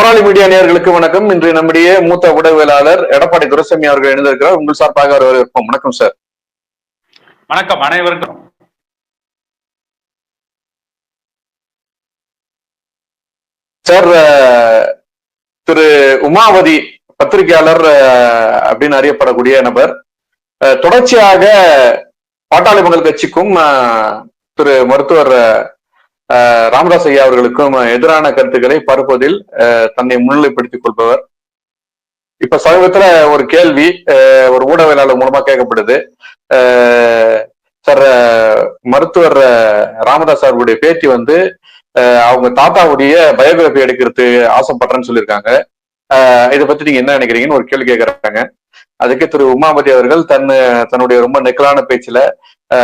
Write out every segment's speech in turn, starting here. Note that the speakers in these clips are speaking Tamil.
போராளி மீடியா நேயர்களுக்கு வணக்கம். இன்று நம்முடைய மூத்த ஊடகவியலாளர் எடப்பாடி துரைசாமி அவர்கள் இணைந்திருக்கிறார். உங்கள் சார்பாக அவர் வரவேற்போம் வணக்கம் சார். வணக்கம். அனைவருக்கும். சார் திரு உமாவதி பத்திரிகையாளர் அப்படின்னு அறியப்படக்கூடிய நபர். தொடர்ச்சியாக பாட்டாளி மக்கள் கட்சிக்கும் திரு மருத்துவர் ராமதாஸ் ஐயா அவர்களுக்கும் எதிரான கருத்துக்களை பரப்புவதில் தன்னை முன்னிலைப்படுத்திக் கொள்பவர். இப்ப சமீபத்துல ஒரு கேள்வி ஒரு ஊடகவியலாளர் மூலமா கேட்கப்படுது. சார் மருத்துவர் ராமதாஸ் அவர்களுடைய பேட்டி வந்து அவங்க தாத்தாவுடைய பயோகிராபி எடுக்கிறது ஆசைப்படுறேன்னு சொல்லியிருக்காங்க. இதை பத்தி நீங்க என்ன நினைக்கிறீங்கன்னு ஒரு கேள்வி கேட்கறாங்க. அதுக்கு திரு உமாபதி அவர்கள் தன் தன்னுடைய ரொம்ப நெக்கலான பேச்சுல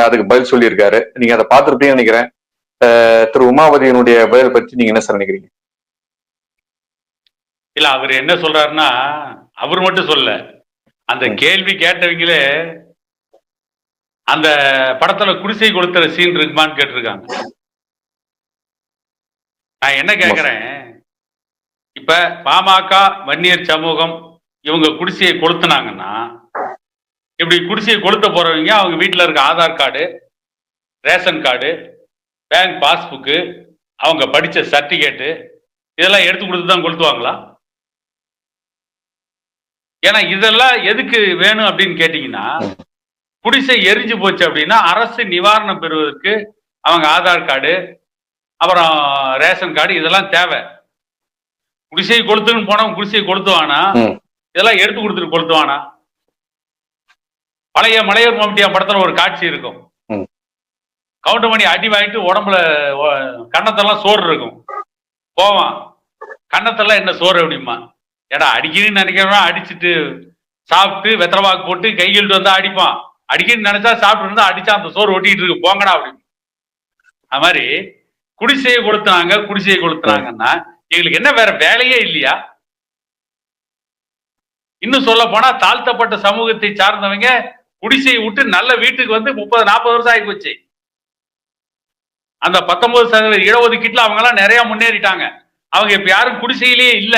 அதுக்கு பதில் சொல்லியிருக்காரு. நீங்க அதை பார்த்துருப்பீங்கன்னு நினைக்கிறேன். திரு உமாபதியினுடைய பதில் பத்தி நீங்க என்ன சார் நினைக்கிறீங்க? இல்ல அவர் என்ன சொல்றாருன்னா அவர் மட்டும் சொல்ல. அந்த கேள்வி கேட்டவங்களே அந்த படத்துல குடிசை கொளுத்துற சீன் இருக்குமான்னு கேட்டிருக்காங்க. நான் என்ன கேக்குறேன்? இப்ப பாமக வன்னியர் சமூகம் இவங்க குடிசையை கொளுத்துனாங்கன்னா இப்படி குடிசையை கொளுத்த போறவங்க அவங்க வீட்டுல இருக்க Aadhaar card ration card bank passbook அவங்க படிச்ச சர்டிபிகேட்டு இதெல்லாம் எடுத்து கொடுத்து தான் கொளுத்துவாங்களா ஏன்னா இதெல்லாம் எதுக்கு வேணும் அப்படின்னு கேட்டீங்கன்னா குடிசை எரிஞ்சு போச்சு அப்படின்னா அரசு நிவாரணம் பெறுவதற்கு அவங்க ஆதார் கார்டு அப்புறம் ரேஷன் கார்டு இதெல்லாம் தேவை குடிசை கொளுத்துன்னு போனவன் குடிசை கொளுத்துவானா. இதெல்லாம் எடுத்து கொடுத்துட்டு கொளுத்துவானா பழைய மலையூர் மம்டியா படத்துல ஒரு காட்சி இருக்கும். கவுண்டர் மணி அடி வாங்கிட்டு உடம்புல கன்னத்தெல்லாம் சோறு இருக்கும். போவான். கன்னத்தெல்லாம் என்ன சோறு அப்படிமா ஏடா அடிக்கணும்னு நினைக்கிறவன் அடிச்சுட்டு சாப்பிட்டு வெத்தரவாக்கு போட்டு கையிட்டு வந்தா அடிப்பான். அடிக்கணும்னு நினைச்சா சாப்பிட்டு இருந்தா அடிச்சா அந்த சோறு ஒட்டிட்டு இருக்கு. போங்கடா அப்படின்னு. அது மாதிரி குடிசையை கொளுத்துனாங்க குடிசையை கொளுத்துனாங்கன்னா எங்களுக்கு என்ன வேற வேலையே இல்லையா? இன்னும் சொல்ல போனா தாழ்த்தப்பட்ட சமூகத்தை சார்ந்தவங்க குடிசையை விட்டு நல்ல வீட்டுக்கு வந்து முப்பது நாற்பது வருஷம் ஆகி போச்சு. அந்த பத்தொன்பது சதவீத இடஒதுக்கீட்டுல அவங்க எல்லாம் நிறைய முன்னேறிட்டாங்க. அவங்க இப்ப யாரும் குடிசையிலேயே இல்ல.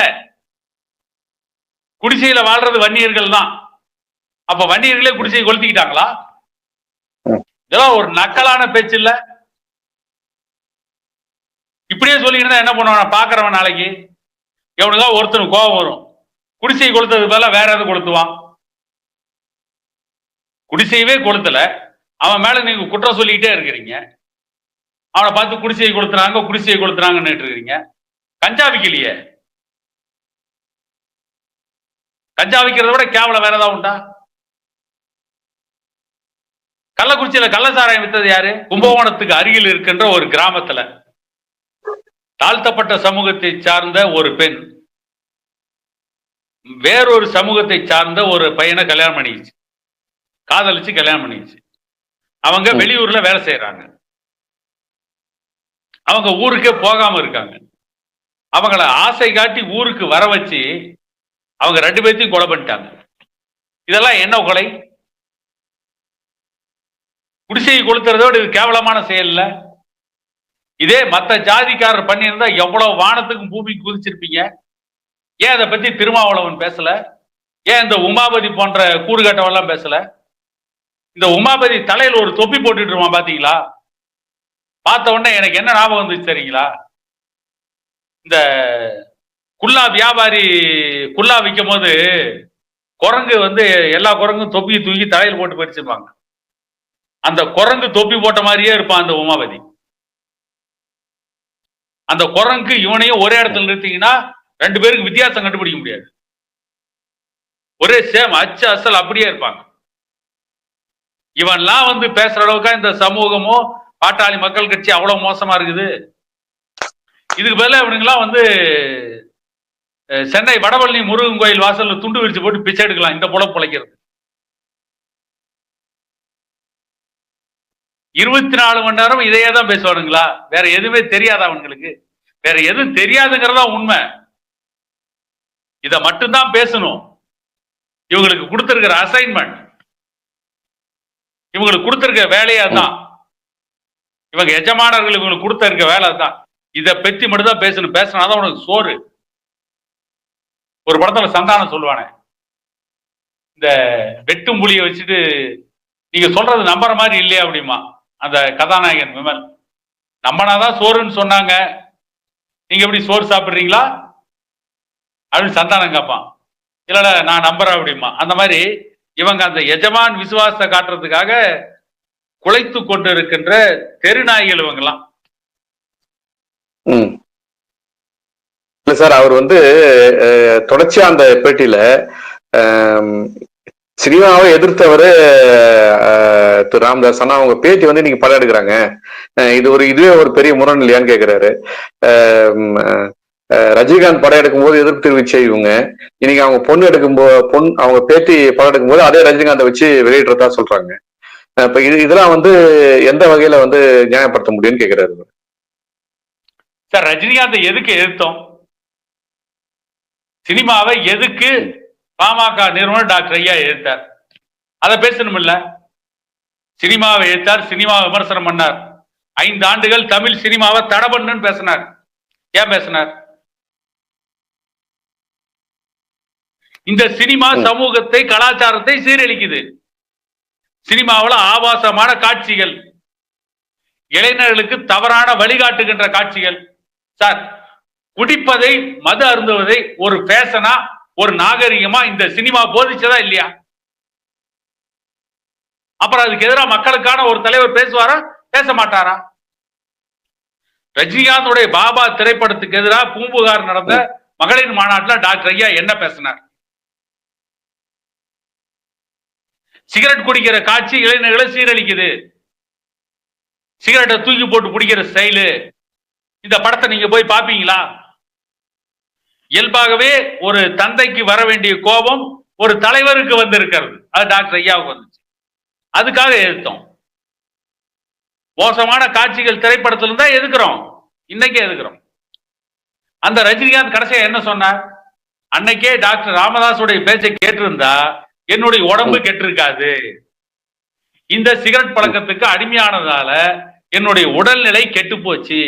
குடிசையில வாழ்றது வன்னியர்கள் தான். அப்ப வன்னியர்களே குடிசையை கொளுத்திக்கிட்டாங்களா? இதெல்லாம் ஒரு நக்கலான பேச்சு இல்ல. இப்படியே சொல்லிக்கிட்டு என்ன பண்ணுவான் பாக்குறவன் நாளைக்கு. எவனுதான் ஒருத்தனுக்கு கோபம் வரும். குடிசையை கொளுத்தது பதிலா வேற எது கொளுத்துவான். குடிசையவே கொளுத்தல. அவன் மேல நீங்க குற்றம் சொல்லிக்கிட்டே இருக்கிறீங்க. அவனை பார்த்து குடிசையை கொளுத்துறாங்க குடிசையை கொளுத்துறாங்கன்னு இருக்கிறீங்க கஞ்சா விக்கலையே. கஞ்சா விக்கிறத விட கேவலம் வேற ஏதாவது உண்டா? கள்ளக்குறிச்சியில கள்ளசாராயம் வித்தது யாரு? கும்பகோணத்துக்கு அருகில் இருக்கின்ற ஒரு கிராமத்துல தாழ்த்தப்பட்ட சமூகத்தை சார்ந்த ஒரு பெண். வேறொரு சமூகத்தை சார்ந்த ஒரு பையனை கல்யாணம் பண்ணிக்கிச்சு. காதலிச்சு கல்யாணம் பண்ணிக்கிச்சு. அவங்க. வெளியூர்ல வேலை செய்யறாங்க அவங்க ஊருக்கே போகாம இருக்காங்க. அவங்கள ஆசை காட்டி ஊருக்கு வர வச்சு அவங்க ரெண்டு பேர்த்தையும் கொலை பண்ணிட்டாங்க. இதெல்லாம் என்ன கொலை? குடிசையை கொளுத்துறதோட இது கேவலமான செயல் இதே மத்த ஜாதிக்காரர் பண்ணியிருந்தா எவ்வளவு வானத்துக்கும் பூமிக்கு குதிச்சிருப்பீங்க? ஏன் அதை பத்தி திருமாவளவன் பேசல? ஏன் இந்த உமாபதி போன்ற கூறுகட்டவெல்லாம் பேசல? இந்த உமாபதி தலையில ஒரு தொப்பி போட்டுட்டு இருப்பான் பாத்தீங்களா? பார்த்த உடனே எனக்கு என்ன ஞாபகம் வந்துச்சு சரிங்களா இந்த குல்லா வியாபாரி குல்லா விற்கும் போது குரங்கு வந்து எல்லா குரங்கும் தொப்பி தூக்கி தலையில் போட்டு பறிச்சிருப்பாங்க. அந்த குரங்கு தொப்பி போட்ட மாதிரியே இருப்பான் அந்த உமாபதி. அந்த குரங்கு இவனையும் ஒரே இடத்துல நிறுத்தீங்கன்னா ரெண்டு பேருக்கு வித்தியாசம் கண்டுபிடிக்க முடியாது. ஒரே சேம் அச்சு அசல் அப்படியே இருப்பாங்க. இவன்லாம் வந்து பேசுற அளவுக்கா இந்த சமூகமோ பாட்டாளி மக்கள் கட்சி அவ்வளவு மோசமா இருக்குது. இதுக்கு பதிலாக இவனுங்களாம் வந்து சென்னை வடவள்ளி முருகன் கோயில் வாசல்ல துண்டு விரிச்சு போட்டு பிச்சை எடுக்கலாம் இந்த பொழப்பு பிழைக்கிறது. இருபத்தி நாலு மணி நேரம் இதையே தான் பேசுவானுங்களா? வேற எதுவுமே தெரியாதா அவங்களுக்கு வேற எதுவும் தெரியாதுங்கிறதா உண்மை. இத மட்டும்தான் பேசணும். இவங்களுக்கு கொடுத்திருக்கிற அசைன்மெண்ட் இவங்களுக்கு கொடுத்திருக்க வேலையா தான் இவங்க எஜமானர்கள் இவங்களுக்கு கொடுத்திருக்க வேலை தான் இதை பற்றி மட்டும்தான் பேசணும். பேசினாதான் உனக்கு சோறு. ஒரு படத்துல சந்தானம் சொல்லுவானே. இந்த வெட்டும் புலியை வச்சுட்டு நீங்க சொல்றது நம்புற மாதிரி இல்லையா அப்படிமா? அந்த கதாநாயகன் விமல். நம்பனாதான் சோறுன்னு சொன்னாங்க. நீங்க எப்படி சோறு சாப்பிடுறீங்களா? அப்படின்னு சந்தானம் கேட்பான். இல்ல இல்ல நான் நம்புறேன் அப்படிமா அந்த மாதிரி இவங்க அந்த எஜமான் விசுவாசத்தை காட்டுறதுக்காக குலைத்து கொண்டு இருக்கின்ற தெருநாய்கள் இவங்கெல்லாம் ம். இல்ல சார் அவர் வந்து தொடர்ச்சியா அந்த பேட்டியில சினிமாவை எதிர்த்தவர் திரு ராமதாஸ். ஆனா அவங்க பேட்டி வந்து நீங்க படம் எடுக்கிறாங்க இது ஒரு இதுவே ஒரு பெரிய முரண் இல்லையான்னு கேக்குறாரு ரஜினிகாந்த் படம் எடுக்கும்போது எதிர்ப்பு தெரிவிச்ச இவங்க. இன்னைக்கு அவங்க பொண்ணு எடுக்கும்போது பொன் அவங்க பேட்டி படம் எடுக்கும்போது அதே ரஜினிகாந்தை வச்சு வெளியிடுறதா சொல்றாங்க. இப்ப இது இதெல்லாம் வந்து எந்த வகையில வந்து நியாயப்படுத்த முடியும்னு கேக்குறாரு சார் ரஜினிகாந்தை எதுக்கு எதிர்த்தோம்? சினிமாவை எதுக்கு பாமக நிறுவனர் டாக்டர் ஐயா எதிர்த்தார்? அதை பேசணும் இல்ல சினிமாவை எதிர்த்தார் சினிமா விமர்சனம் பண்ணார். ஐந்து ஆண்டுகள் தமிழ் சினிமாவை தடை பண்ணுன்னு பேசினார். ஏன் பேசினார்? இந்த சினிமா. சமூகத்தை கலாச்சாரத்தை சீரழிக்குது. சினிமாவில் ஆபாசமான காட்சிகள் இளைஞர்களுக்கு தவறான வழிகாட்டுகின்ற காட்சிகள். சார் குடிப்பதை மது அருந்துவதை ஒரு ஃபேஷனா ஒரு நாகரிகமா இந்த சினிமா போதிச்சதா இல்லையா? அப்புறம் அதுக்கு எதிராக மக்களுக்கான ஒரு தலைவர் பேசுவாரா? பேச மாட்டாரா? ரஜினிகாந்துடைய பாபா திரைப்படத்துக்கு எதிராக பூம்புகார் நடந்த மகளிர் மாநாட்டில் டாக்டர் ஐயா என்ன பேசினார்? சிகரெட் குடிக்கிற காட்சி இளைஞர்களை சீரழிக்குது. சிகரெட்டை தூக்கி போட்டு பிடிக்கிற ஸ்டைலு. இந்த படத்தை நீங்க போய் பாப்பீங்களா? இயல்பாகவே ஒரு தந்தைக்கு வர வேண்டிய கோபம் ஒரு தலைவருக்கு வந்திருக்கிறது. அது டாக்டர் ஐயாவுக்கு வந்துச்சு. அதுக்காக எதிர்த்தோம் மோசமான காட்சிகள் திரைப்படத்துல இருந்தா எதுக்குறோம்? இன்னைக்கே எதுக்குறோம்? அந்த ரஜினிகாந்த் கடைசியா என்ன சொன்னார்? அன்னைக்கே டாக்டர் ராமதாஸுடைய பேச்சை கேட்டிருந்தா என்னுடைய உடம்பு கெட்டிருக்காது. இந்த சிகரெட் பழக்கத்துக்கு அடிமையானதால என்னுடைய உடல்நிலை கெட்டு போச்சு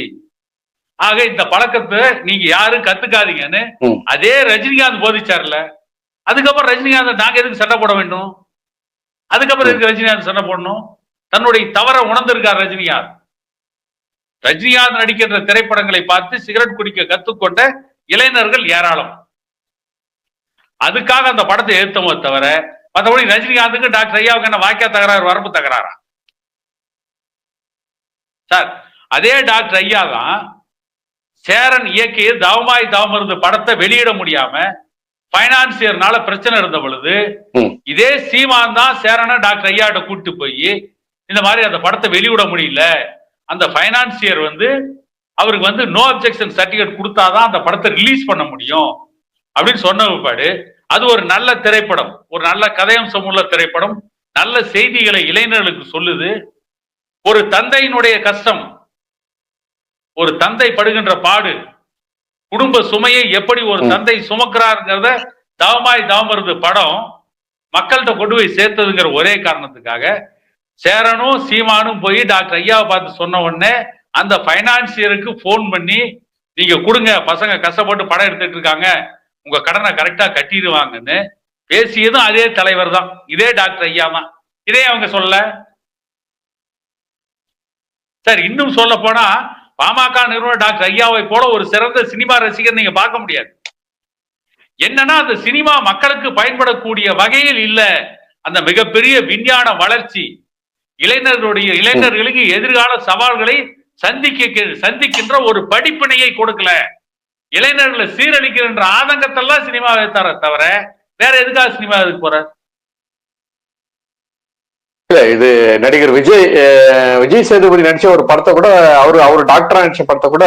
ஆக இந்த பழக்கத்தை நீங்க யாரும் கத்துக்காதீங்கன்னு. அதே ரஜினிகாந்த் போதிச்சார்ல. அதுக்கப்புறம் ரஜினிகாந்த் நாங்க எதுக்கு சண்டை போட வேண்டும்? அதுக்கப்புறம் எதுக்கு ரஜினிகாந்த் சண்டை போடணும்? தன்னுடைய தவற உணர்ந்திருக்கார் ரஜினிகாந்த். ரஜினிகாந்த் நடிக்கின்ற திரைப்படங்களை பார்த்து சிகரெட் குடிக்க கத்துக்கொண்ட இளைஞர்கள் ஏராளம். அதுக்காக அந்த படத்தை ஏத்தமோ தவிர மற்றபடி ரஜினிகாந்துக்கு டாக்டர் ஐயாவுக்கு என்ன வாக்கிய தகராறு வரம்பு தகராறா? சார் அதே டாக்டர் ஐயா தான் சேரன் இயக்கிய தவமாய் தவம் இருந்த படத்தை வெளியிட முடியாம பைனான்சியர்னால பிரச்சனை இருந்த பொழுது. இதே சீமான் தான் சேரனை டாக்டர் ஐயாட்ட கூட்டு போய் இந்த மாதிரி அந்த படத்தை வெளியிட முடியல. அந்த பைனான்சியர் வந்து அவருக்கு வந்து நோ அப்ஜெக்ஷன் சர்டிபிகேட் கொடுத்தாதான் அந்த படத்தை ரிலீஸ் பண்ண முடியும். அப்படின்னு சொன்ன பிற்பாடு அது ஒரு நல்ல திரைப்படம். ஒரு நல்ல கதையம்சம் உள்ள திரைப்படம். நல்ல செய்திகளை இளைஞர்களுக்கு சொல்லுது. ஒரு தந்தையினுடைய கஷ்டம் ஒரு தந்தை படுகின்ற பாடு குடும்ப சுமையை எப்படி ஒரு. தந்தை சுமக்கிறாருங்கிறத தவமாய் தவம் இருந்த படம் மக்கள்கிட்ட கொண்டு போய் சேர்த்ததுங்கிற ஒரே காரணத்துக்காக சேரனும் சீமானும் போய் டாக்டர் ஐயாவை பார்த்து சொன்ன உடனே அந்த பைனான்சியருக்கு ஃபோன் பண்ணி நீங்க கொடுங்க பசங்க கஷ்டப்பட்டு படம் எடுத்துட்டு இருக்காங்க. உங்க கடனை கரெக்டா கட்டிடுவாங்கன்னு பேசியதும் அதே தலைவர் தான் இதே டாக்டர் ஐயாமா. இதே அவங்க சொல்ல. சார் இன்னும் சொல்ல போனா பாமக நிறுவனர் டாக்டர் ஐயாவை போல ஒரு சிறந்த சினிமா ரசிகர் நீங்க பார்க்க முடியாது. என்னன்னா அந்த சினிமா மக்களுக்கு பயன்படக்கூடிய வகையில் இல்ல. அந்த மிகப்பெரிய விஞ்ஞான வளர்ச்சி. இளைஞர்களுடைய இளைஞர்களுக்கு எதிர்கால சவால்களை சந்திக்க சந்திக்கின்ற ஒரு படிப்பினையை கொடுக்கல. இளைஞர்களை சீரழிக்கின்ற ஆதங்கத்தெல்லாம் சினிமாவை தர தவிர வேற எதுக்காக சினிமா எதுக்கு போற? இல்ல இது நடிகர் விஜய் விஜய் சேதுபதி நடிச்ச ஒரு படத்தை கூட அவரு அவர் டாக்டரா நடிச்ச படத்தை கூட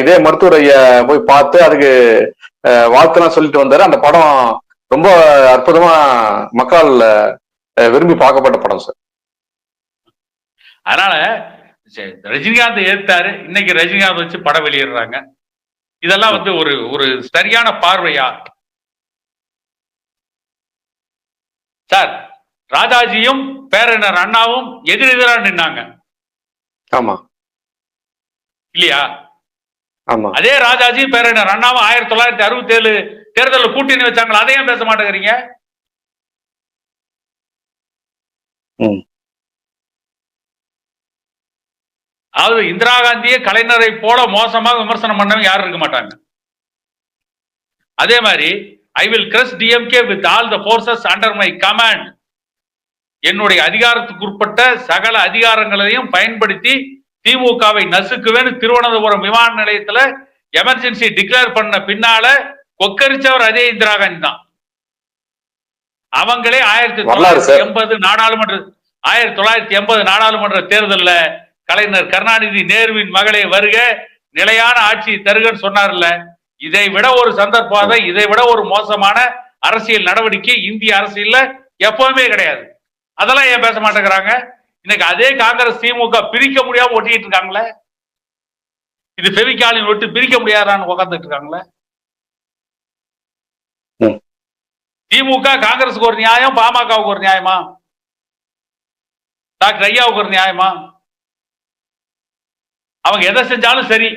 இதே மருத்துவர் ஐயா போய் பார்த்து அதுக்கு வாழ்த்துலாம் சொல்லிட்டு வந்தாரு. அந்த படம் ரொம்ப அற்புதமா மக்கள் விரும்பி பார்க்கப்பட்ட படம் சார். அதனால ரஜினிகாந்த் ஏத்தாரு இன்னைக்கு ரஜினிகாந்த் வச்சு படம் வெளியிடுறாங்க. இதெல்லாம் வந்து ஒரு ஒரு சரியான பார்வையா? சார் ராஜாஜியும் பேரனர் அண்ணாவும் எதிரெதிரா நின்னாங்க. ஆமா. இல்லையா? ஆமா. அதே ராஜாஜி பேரனர் அண்ணாவும் ஆயிரத்தி தொள்ளாயிரத்தி அறுபத்தி ஏழு தேர்தலில் கூட்டணி வச்சாங்களா? அதையும் பேச மாட்டேங்கிறீங்க? அதாவது இந்திரா காந்தியே கலைஞரை போல மோசமாக விமர்சனம் பண்ணவங்க யாரும் இருக்க மாட்டாங்க. அதே மாதிரி I will crush DMK with all the forces under my command என்னுடைய அதிகாரத்துக்குட்பட்ட சகல அதிகாரங்களையும் பயன்படுத்தி திமுகவை நசுக்குவேன்னு திருவனந்தபுரம் விமான நிலையத்துல எமர்ஜென்சி டிக்ளேர் பண்ண பின்னால கொக்கரிச்சவர் அதே இந்திரா காந்தி தான். அவங்களே ஆயிரத்தி தொள்ளாயிரத்தி. எண்பது நாடாளுமன்ற ஆயிரத்தி தொள்ளாயிரத்தி எண்பது நாடாளுமன்ற தேர்தல்ல கலைஞர் கருணாநிதி நேருவின் மகளே வருக நிலையான ஆட்சி தருகன்னு சொன்னார்ல. இதை விட ஒரு சந்தர்ப்பாத இதை விட ஒரு மோசமான அரசியல் நடவடிக்கை இந்திய அரசியல்ல எப்பவுமே கிடையாது. அதெல்லாம் ஏன் பேச மாட்டேங்கிறாங்க? இன்னைக்கு அதே காங்கிரஸ் திமுக பிரிக்க முடியாம ஒட்டிக்கிட்டு இருக்காங்களே? இது பெவிகாலின் விட்டு பிரிக்க முடியாதான்னு உட்காந்துட்டு இருக்காங்களே. திமுக காங்கிரஸுக்கு ஒரு நியாயம் பாமகவுக்கு ஒரு நியாயமா? டாக்டர் ஐயாவுக்கு ஒரு நியாயமா? அவங்க எதை செஞ்சாலும் சரி.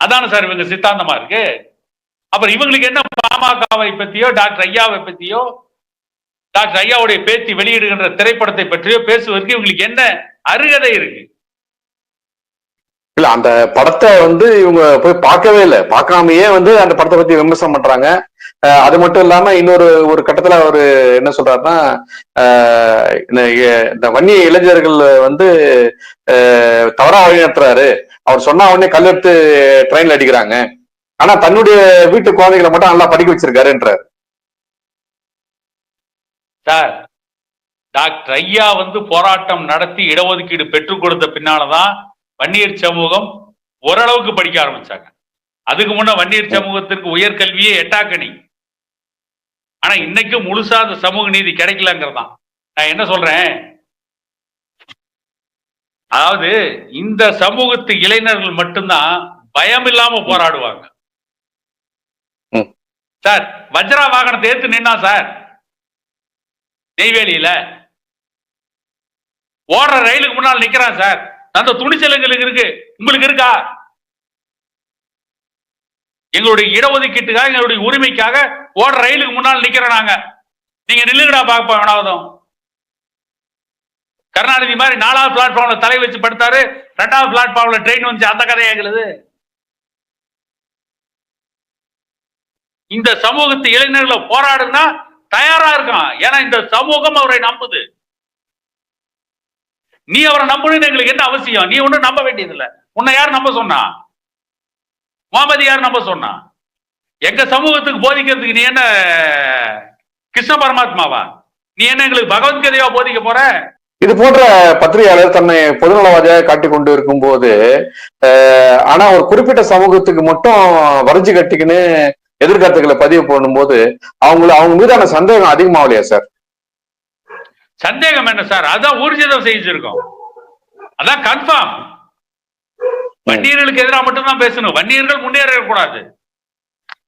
அதான சார் இவங்க சித்தாந்தமா இருக்கு? அப்புறம் இவங்களுக்கு என்ன பாமகவை பத்தியோ டாக்டர் ஐயாவை பத்தியோ டாக்டர் ஐயாவுடைய பேத்தி வெளியிடுகின்ற திரைப்படத்தை பற்றியோ பேசுவதற்கு இவங்களுக்கு என்ன அருகதை இருக்கு? இல்ல அந்த படத்தை வந்து இவங்க போய் பார்க்கவே இல்லை. பார்க்காமயே வந்து அந்த படத்தை பத்தி விமர்சனம் பண்றாங்க. அது மட்டும் இல்லாம இன்னொரு ஒரு கட்டத்துல அவரு என்ன சொல்றாருன்னா இந்த வன்னிய இளைஞர்கள் வந்து அஹ் தவறா வழிநடத்துறாரு. அவர் சொன்னா உடனே கல்லெடுத்து ட்ரெயின்ல அடிக்கிறாங்க. ஆனா தன்னுடைய வீட்டு குழந்தைகளை மட்டும் நல்லா படிக்க வச்சிருக்காருன்றார். சார் டாக்டர் ஐயா வந்து போராட்டம் நடத்தி இடஒதுக்கீடு பெற்றுக் கொடுத்த பின்னாலதான் வன்னியர் சமூகம் ஓரளவுக்கு படிக்க ஆரம்பிச்சாங்க. அதுக்கு முன்ன வன்னியர் சமூகத்திற்கு உயர்கல்வியே எட்டாக்கணி ஆனா இன்னைக்கு முழுசா அந்த சமூக நீதி கிடைக்கலங்கிறதான். நான் என்ன சொல்றேன்? அதாவது இந்த சமூகத்து இளைஞர்கள் மட்டும்தான் பயம் இல்லாம போராடுவாங்க. சார் வஜ்ரா வாகனத்தை ஏத்து நின்னா சார்? நெய்வேலியில. ஓடுற ரயிலுக்கு முன்னால் நிக்கிறான் சார். அந்த துணிச்சல் எங்களுக்கு இருக்கு. உங்களுக்கு இருக்கா? எங்களுடைய இடஒதுக்கீட்டுக்காக எங்களுடைய உரிமைக்காக ஓடுற ரயிலுக்கு முன்னால் நிக்கிறோம் நாங்க. நீங்க நில்லுங்கடா பார்ப்போம் வேணாவதும் கருணாநிதி மாதிரி நாலாவது பிளாட்ஃபார்ம்ல தலை வச்சு படுத்தாரு. ரெண்டாவது பிளாட்ஃபார்ம்ல ட்ரெயின் வந்துச்சு அந்த கதையா எங்களுது. இந்த சமூகத்து இளைஞர்களை போராடுனா தயாரா இருக்கான். ஏன்னா இந்த சமூகம் அவரை நம்புது. நீ அவரை நம்பணும்னு எங்களுக்கு என்ன அவசியம்? நீ ஒன்றும் நம்ப வேண்டியதில்லை. உன்னை யார் நம்ப சொன்னா? முகமது யார் நம்ப சொன்னா? எங்க சமூகத்துக்கு போதிக்கிறதுக்கு நீ என்ன கிருஷ்ண பரமாத்மாவா? நீ என்ன எங்களுக்கு பகவத்கீதையா போதிக்க போற? இது போன்ற பத்திரிகையாளர் தன்னை பொதுநலவாதியாக காட்டிக் கொண்டு இருக்கும்போது அஹ், ஆனா ஒரு குறிப்பிட்ட சமூகத்துக்கு மட்டும் வரைஞ்சு கட்டிக்கின்னு எதிர்கருத்துக்களை பதிவு பண்ணும்போது அவங்கள அவங்க மீதான சந்தேகம் அதிகமாகலையா சார்? சந்தேகம் என்ன சார்? அதான் ஊர்ஜிதம் செஞ்சிருக்கோம். அதான் கன்ஃபார்ம் வன்னியர்களுக்கு எதிராக மட்டும்தான் பேசணும். வன்னியர்கள் முன்னேறக்கூடாது.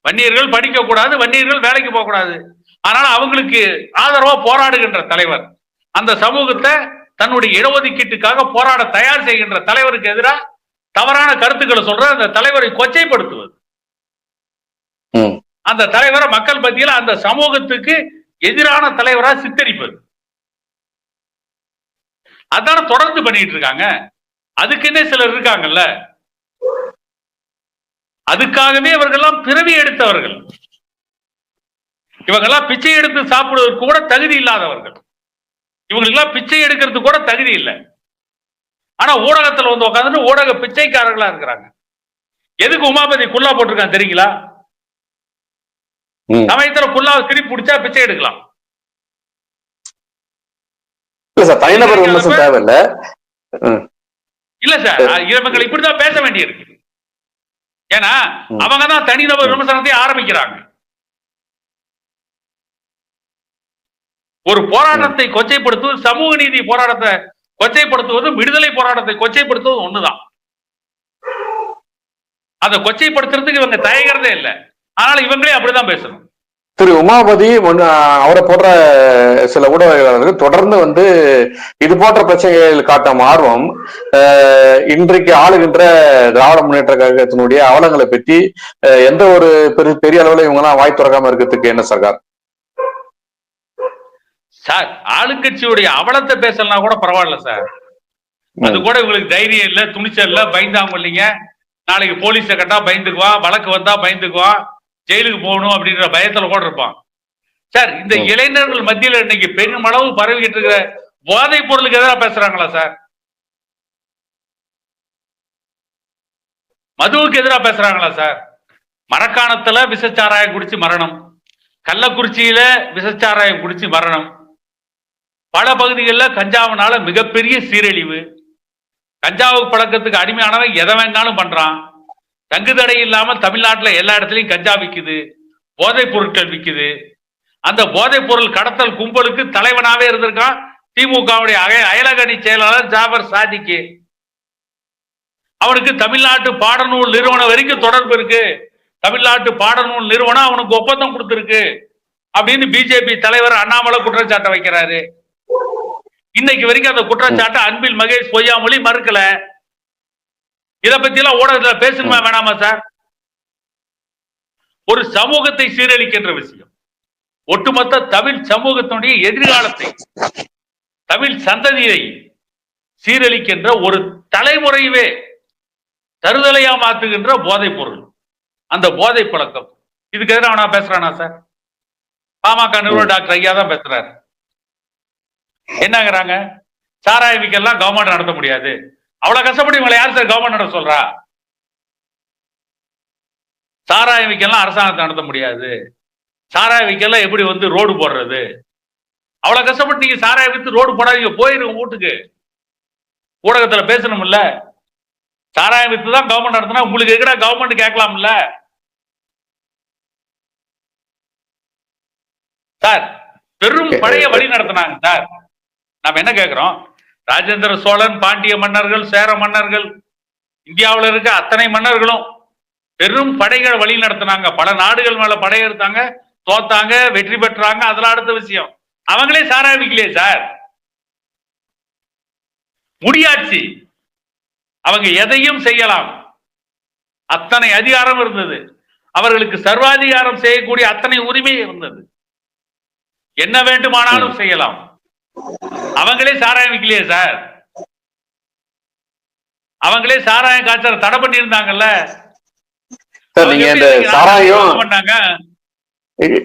வன்னியர்கள் படிக்க கூடாது வன்னியர்கள் வேலைக்கு போக கூடாது ஆனால் அவங்களுக்கு ஆதரவா போராடுகின்ற தலைவர். அந்த சமூகத்தை தன்னுடைய இடஒதுக்கீட்டுக்காக போராட தயார் செய்கின்ற தலைவருக்கு எதிராக தவறான கருத்துக்களை சொல்ற அந்த தலைவரை கொச்சைப்படுத்துவது. அந்த தலைவரை மக்கள் மத்தியில் அந்த சமூகத்துக்கு எதிரான தலைவரா சித்தரிப்பது. அதான தொடர்ந்து பண்ணிட்டு இருக்காங்க. அதுக்குன்னே சிலர் இருக்காங்கல்ல. அதுக்காகவே இவர்கள்லாம் பிறவி எடுத்தவர்கள். இவங்கெல்லாம் பிச்சை எடுத்து சாப்பிடுவதற்கு கூட தகுதி இல்லாதவர்கள். இவங்களுக்கெல்லாம் பிச்சை எடுக்கிறதுக்கு கூட தகுதி இல்லை. ஆனா ஊடகத்துல வந்து உட்காந்துட்டு ஊடக பிச்சைக்காரர்களா இருக்கிறாங்க. எதுக்கு உமாபதி குல்லா போட்டிருக்காங்க தெரியுங்களா. சமயத்துல குல்லாவை திருப்பி பிடிச்சா பிச்சை எடுக்கலாம். இல்ல சார் இவங்களை இப்படிதான் பேச வேண்டியிருக்கு. ஏன்னா. அவங்க தான் தனிநபர் விமர்சனத்தை ஆரம்பிக்கிறாங்க. ஒரு போராட்டத்தை கொச்சைப்படுத்துவது சமூக நீதி போராட்டத்தை கொச்சைப்படுத்துவதும் விடுதலை போராட்டத்தை கொச்சைப்படுத்துவதும் ஒண்ணுதான். அதை கொச்சைப்படுத்துறதுக்கு இவங்க தயங்குறதே இல்லை. அதனால இவங்களே அப்படிதான் பேசணும். திரு உமாபதி அவரை போன்ற சில ஊடகங்கள் தொடர்ந்து வந்து இது போன்ற பிரச்சனைகள் காட்டும் ஆர்வம் இன்றைக்கு ஆளுகின்ற திராவிட முன்னேற்ற கழகத்தினுடைய அவலங்களை பற்றி எந்த ஒரு பெரிய பெரிய அளவுல இவங்க எல்லாம் வாய் திறக்காம இருக்கிறதுக்கு என்ன சர்க்கார் சார் ஆளுங்கட்சியுடைய அவலத்தை பேசலனா கூட பரவாயில்ல சார். அது கூட இவங்களுக்கு தைரியம் இல்ல துணிச்சல் இல்ல பயந்தாங்க இல்லைங்க. நாளைக்கு போலீஸை கட்டா பயந்துக்குவான் வழக்கு வந்தா பயந்துக்குவான் ஜெயிலுக்கு போகணும் அப்படின்ற பயத்துல கூட இருப்பான். சார் இந்த. இளைஞர்கள் மத்தியில இன்னைக்கு பெருமளவு பரவிக்கிட்டு இருக்கிற போதைப் பொருளுக்கு எதிராக பேசுறாங்களா சார் மதுவுக்கு எதிராக பேசுறாங்களா சார் மரக்காணத்துல விஷச்சாராயம் குடிச்சு மரணம். கள்ளக்குறிச்சியில விஷச்சாராயம் குடிச்சு மரணம். பல பகுதிகளில் கஞ்சாவினால மிகப்பெரிய சீரழிவு. கஞ்சாவு பழக்கத்துக்கு அடிமையானவன் எதை வேணாலும் பண்றான். தங்கு தடை இல்லாம தமிழ்நாட்டில் எல்லா இடத்துலையும் கஞ்சா விற்குது போதைப் பொருட்கள் விற்குது அந்த போதைப் பொருள் கடத்தல் கும்பலுக்கு தலைவனாவே இருந்திருக்கான் திமுகவுடைய அயலகணி செயலாளர் ஜாபர் சாதிக்கு. அவனுக்கு தமிழ்நாட்டு பாடநூல் நிறுவனம் வரைக்கும் தொடர்பு இருக்கு. தமிழ்நாட்டு பாடநூல் நிறுவனம் அவனுக்கு ஒப்பந்தம் கொடுத்துருக்கு அப்படின்னு பிஜேபி தலைவர் அண்ணாமலை குற்றச்சாட்டை வைக்கிறாரு. இன்னைக்கு வரைக்கும் அந்த குற்றச்சாட்டை அன்பில் மகேஷ் பொய்யாமொழி மறுக்கல. இத பத்தி எல்லாம் ஊடகத்துல பேசணுமா வேணாமா சார்? ஒரு சமூகத்தை சீரழிக்கின்ற விஷயம். ஒட்டுமொத்த தமிழ் சமூகத்தினுடைய எதிர்காலத்தை தமிழ் சந்ததியை சீரழிக்கின்ற ஒரு தலைமுறையவே தருதலையா மாத்துகின்ற போதைப் பொருள். அந்த போதை பழக்கம். இதுக்கு எதிராக நான் பேசுறானா சார்? பாமக நிறுவனர் டாக்டர் ஐயா தான் பேசுறாரு. என்னங்கிறாங்க? சாராய விக்கெல்லாம் கவர்மெண்ட் நடத்த முடியாது. அவ்வளவு கஷ்டப்பட்டு இவங்களை யார் சார் கவர்மெண்ட் நடத்த சொல்றா? சாராய விக்கெல்லாம் அரசாங்கத்தை நடத்த முடியாது. சாராய விக்கெல்லாம் எப்படி வந்து ரோடு போடுறது? அவ்வளவு கஷ்டப்பட்டு நீங்க சாராய வித்து ரோடு போடாதீங்க போயிருங்க வீட்டுக்கு. ஊடகத்துல பேசணும்ல. சாராய வித்து தான் கவர்மெண்ட் நடத்தினா உங்களுக்கு எங்கடா கவர்மெண்ட் கேட்கலாம்ல? சார் பெரும் பழைய வழி நடத்தினாங்க சார். நாம என்ன கேட்கிறோம் ராஜேந்திர சோழன் பாண்டிய மன்னர்கள் சேர மன்னர்கள் இந்தியாவில் இருக்க அத்தனை மன்னர்களும் பெரும் படைகளை வழி நடத்தினாங்க. பல நாடுகள் மேல படையெடுத்தாங்க தோத்தாங்க வெற்றி பெற்றாங்க. அதெல்லாம் அடுத்த விஷயம் அவங்களே சாராமிக்கலையே சார். முடியாட்சி அவங்க எதையும் செய்யலாம். அத்தனை அதிகாரம் இருந்தது. அவர்களுக்கு சர்வாதிகாரம் செய்யக்கூடிய அத்தனை உரிமை இருந்தது. என்ன வேண்டுமானாலும் செய்யலாம். அவங்களே சாராயம் விக்கலையே சார். அவங்களே சாராயம் காய்ச்சல தடை பண்ணி இருந்தாங்கல்ல பண்ணாங்க?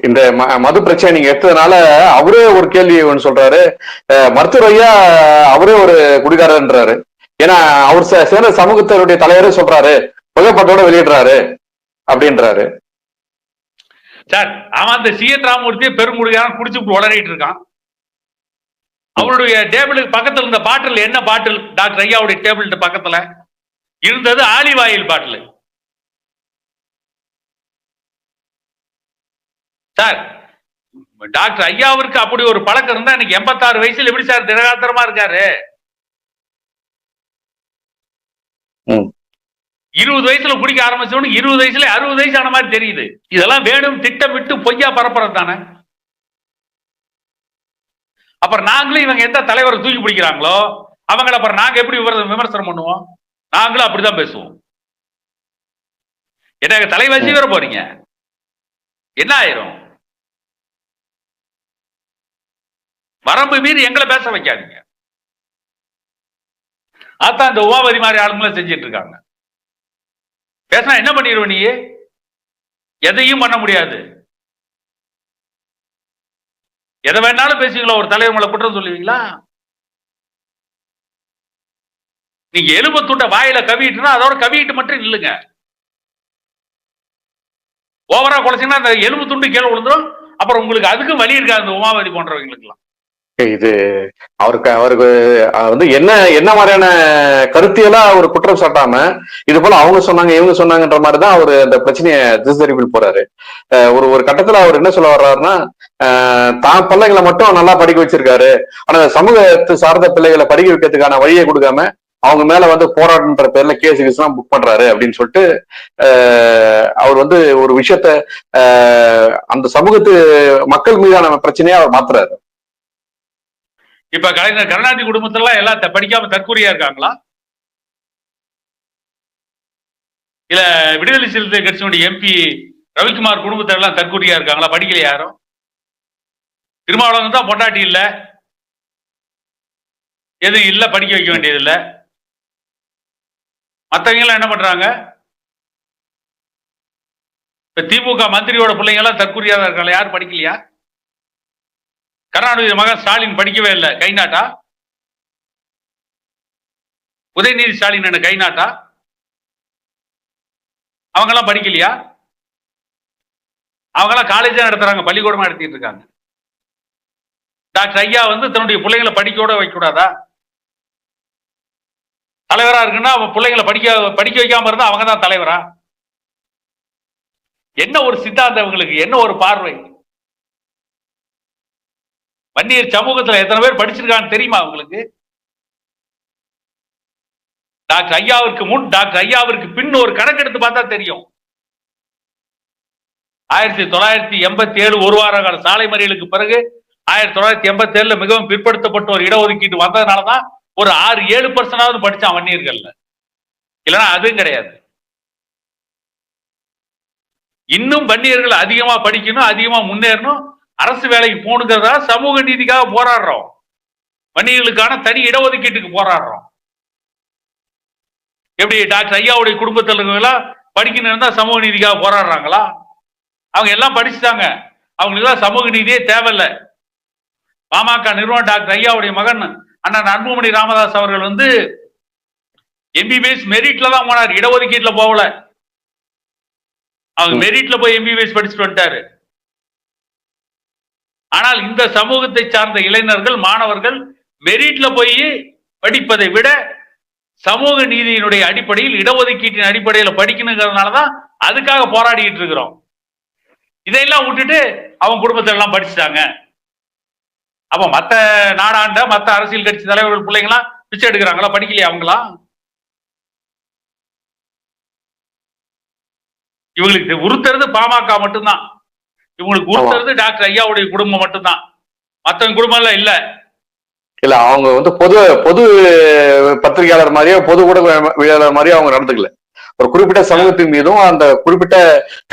இந்த மது பிரச்சனை நீங்க எடுத்ததுனால அவரே ஒரு கேள்வி ஒன்று சொல்றாரு. மருத்துவர் ஐயா அவரே ஒரு குடிகாரன்றாரு ஏன்னா அவர் சே- சேர்ந்த சமூகத்தினுடைய தலைவரே சொல்றாரு. புகைப்பட்டோட வெளியிடுறாரு அப்படின்றாரு. சார் அவன் அந்த சிஎன் ராமூர்த்தி பெருங்குடிகாரன் குடிச்சு உளறிட்டு இருக்கான். அவருடைய டேபிளுக்கு பக்கத்துல இருந்த பாட்டில் என்ன பாட்டில் டாக்டர் ஐயாவுடைய டேபிள் பக்கத்துல இருந்தது olive oil bottle sir doctor ஐயாவிற்கு அப்படி ஒரு பழக்கம் இருந்தா எனக்கு எண்பத்தாறு வயசுல எப்படி சார் திரகாத்திரமா இருக்காரு? ம். இருபது வயசுல குடிக்க ஆரம்பிச்சவனுக்கு இருபது வயசுல அறுபது வயசு ஆன மாதிரி தெரியுது. இதெல்லாம் வேணும் திட்டமிட்டு பொய்யா பரப்புறது தானே அப்புறம் நாங்களும் இவங்க எந்த தலைவரை தூக்கி பிடிக்கிறாங்களோ அவங்கள அப்புறம் நாங்க எப்படி விமர்சனம் விமர்சனம் பண்ணுவோம்? நாங்களும் அப்படிதான் பேசுவோம். என்ன தலைவாசி வர போறீங்க? என்ன ஆயிரும்? வரம்பு மீறி எங்களை பேச வைக்காதீங்க. அதான் இந்த உமாபதி மாதிரி ஆளுங்களும் செஞ்சிட்டு இருக்காங்க. பேசினா என்ன பண்ணிடுவ நீ? எதையும் பண்ண முடியாது. எதை வேணாலும் பேசுவீங்களா ஒரு தலைவர் உங்களை குற்றம் சொல்லுவீங்களா? நீங்க எலும்பு துண்ட வாயில கவிட்டுனா அதோட கவிட்டு மட்டும் இல்லைங்க ஓவரா குழச்சிங்கன்னா அந்த எலும்பு துண்டு கீழே விழுந்துடும் அப்புறம் உங்களுக்கு அதுக்கும் வழி இருக்காது அந்த உமாவதி போன்றவங்களுக்குலாம் இது அவருக்கு அவருக்கு வந்து என்ன என்ன மாதிரியான கருத்தியெல்லாம் அவர் குற்றம் சாட்டாம இது போல அவங்க சொன்னாங்க இவங்க சொன்னாங்கன்ற மாதிரி தான் அவர் அந்த பிரச்சனையை திசைதறிப்பில் போறாரு. ஒரு ஒரு கட்டத்துல அவர் என்ன சொல்ல வர்றாருன்னா தான் பிள்ளைங்களை மட்டும் நல்லா படிக்க வச்சிருக்காரு. ஆனா சமூகத்து சார்ந்த பிள்ளைகளை படிக்க வைக்கிறதுக்கான வழியை கொடுக்காம அவங்க மேல வந்து போராட்டம்ன்ற பேர்ல கேஸ் கேஸ் எல்லாம் புக் பண்றாரு அப்படின்னு சொல்லிட்டு அவர் வந்து ஒரு விஷயத்த அந்த சமூகத்து மக்கள் மீதான பிரச்சனையை அவர் மாத்துறாரு. இப்ப கலைஞர் கருணாநிதி குடும்பத்துல எல்லாம் படிக்காம தற்கூரியா இருக்காங்களா? இல்ல விடுதலை சிறுத்தை கட்சியினுடைய எம்பி ரவிக்குமார் குடும்பத்தில எல்லாம் தற்கூரியா இருக்காங்களா? படிக்கல யாரும்? திருமாவளவன் தான் பொண்டாட்டி இல்ல. எதுவும் இல்ல படிக்க வைக்க வேண்டியது இல்ல. மத்தவங்க எல்லாம் என்ன பண்றாங்க? இப்ப திமுக மந்திரியோட பிள்ளைங்க எல்லாம் தற்கூரியா தான் இருக்காங்களா? யாரும் படிக்கலையா? கருணாநிதி மகன் ஸ்டாலின் படிக்கவே இல்லை. கை நாட்டா உதயநிதி ஸ்டாலின் என்ன கை நாட்டா அவங்கெல்லாம் படிக்கலையா? அவங்கெல்லாம் காலேஜா நடத்துறாங்க பள்ளிக்கூடமா நடத்திட்டு இருக்காங்க. டாக்டர் ஐயா வந்து தன்னுடைய பிள்ளைங்களை படிக்கோட வைக்கக்கூடாதா? தலைவரா இருக்குன்னா அவன் பிள்ளைங்களை படிக்க படிக்க வைக்காம இருந்தா அவங்க தான் தலைவரா? என்ன ஒரு சித்தாந்தம் இவங்களுக்கு? என்ன ஒரு பார்வை? வன்னியர் சமூகத்துல எத்தனை பேர் படிச்சிருக்கான்னு தெரியுமா உங்களுக்கு? டாக்டர் ஐயாவிற்கு முன் டாக்டர் ஐயாவிற்கு பின் ஒரு கணக்கெடுத்து பார்த்தா தெரியும். ஆயிரத்தி தொள்ளாயிரத்தி எண்பத்தி ஏழு ஒரு வார கால சாலை மறியலுக்கு பிறகு ஆயிரத்தி தொள்ளாயிரத்தி எண்பத்தி ஏழுல மிகவும் பிற்படுத்தப்பட்ட ஒரு இடஒதுக்கீடு வந்ததுனாலதான் ஒரு ஆறு ஏழு பர்சன்டாவது படிச்சான் வன்னியர்கள்ல. இல்லைன்னா அதுவும் கிடையாது. இன்னும் வன்னியர்கள் அதிகமா படிக்கணும் அதிகமா முன்னேறணும். அரசு வேலைக்கு போகணுங்கிறதா சமூக நீதிக்காக போராடுறோம். வன்னியர்களுக்கான தனி இடஒதுக்கீட்டுக்கு போராடுறோம். எப்படி டாக்டர் ஐயாவுடைய குடும்பத்தில் இருக்கவங்களாம் படிக்கணும் இருந்தா சமூக நீதிக்காக போராடுறாங்களா? அவங்க எல்லாம் படிச்சுட்டாங்க. அவங்களுக்கு தான் சமூக நீதியே தேவையில்லை. பாமக நிறுவனம் டாக்டர் ஐயாவுடைய மகன் அண்ணன் அன்புமணி ராமதாஸ் அவர்கள் வந்து எம்பிபிஎஸ் மெரிட்ல தான் போனார். இடஒதுக்கீட்டுல போகல. அவங்க. மெரிட்ல போய் எம்பிபிஎஸ் படிச்சுட்டு வந்துட்டாரு. ஆனால் இந்த சமூகத்தை சார்ந்த இளைஞர்கள் மாணவர்கள் மெரிட்ல போய் படிப்பதை விட சமூக நீதியினுடைய அடிப்படையில் இடஒதுக்கீட்டின் அடிப்படையில் படிக்கணுங்கிறதுனால தான் அதுக்காக போராடிட்டு இருக்கிறோம். இதையெல்லாம் விட்டுட்டு அவங்க குடும்பத்தை எல்லாம் படிச்சுட்டாங்க. அப்ப மத்த நாடாண்ட மத்த அரசியல் கட்சி தலைவர்கள் பிள்ளைங்களாம் பிச்சை எடுக்கிறாங்களா? படிக்கலையா அவங்களா இவங்களுக்கு உறுத்துறது பாமக மட்டும்தான். இவங்களுக்கு உறுத்துறது டாக்டர் ஐயாவுடைய குடும்பம் மட்டும்தான். மத்தவங்க குடும்பம் எல்லாம் இல்ல. இல்ல அவங்க வந்து பொது பொது பத்திரிகையாளர் மாதிரியோ பொது ஊடகவியலாளர் மாதிரியோ அவங்க நடந்துக்கல. ஒரு குறிப்பிட்ட சமூகத்தின் மீதும் அந்த குறிப்பிட்ட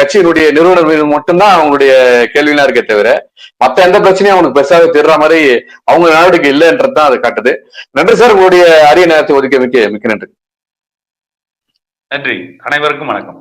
கட்சியினுடைய நிறுவனர் மீதும் மட்டும்தான் அவங்களுடைய கேள்வியெல்லாம் இருக்கே தவிர மத்த எந்த பிரச்சனையும் அவங்களுக்கு பெருசாக தெரிற மாதிரி அவங்க நடவடிக்கை இல்லைன்றது தான் அது காட்டுது. நன்றி சார் உங்களுடைய அரிய நேரத்தை ஒதுக்க மிக்க மிக்க நன்றி. நன்றி. அனைவருக்கும் வணக்கம்.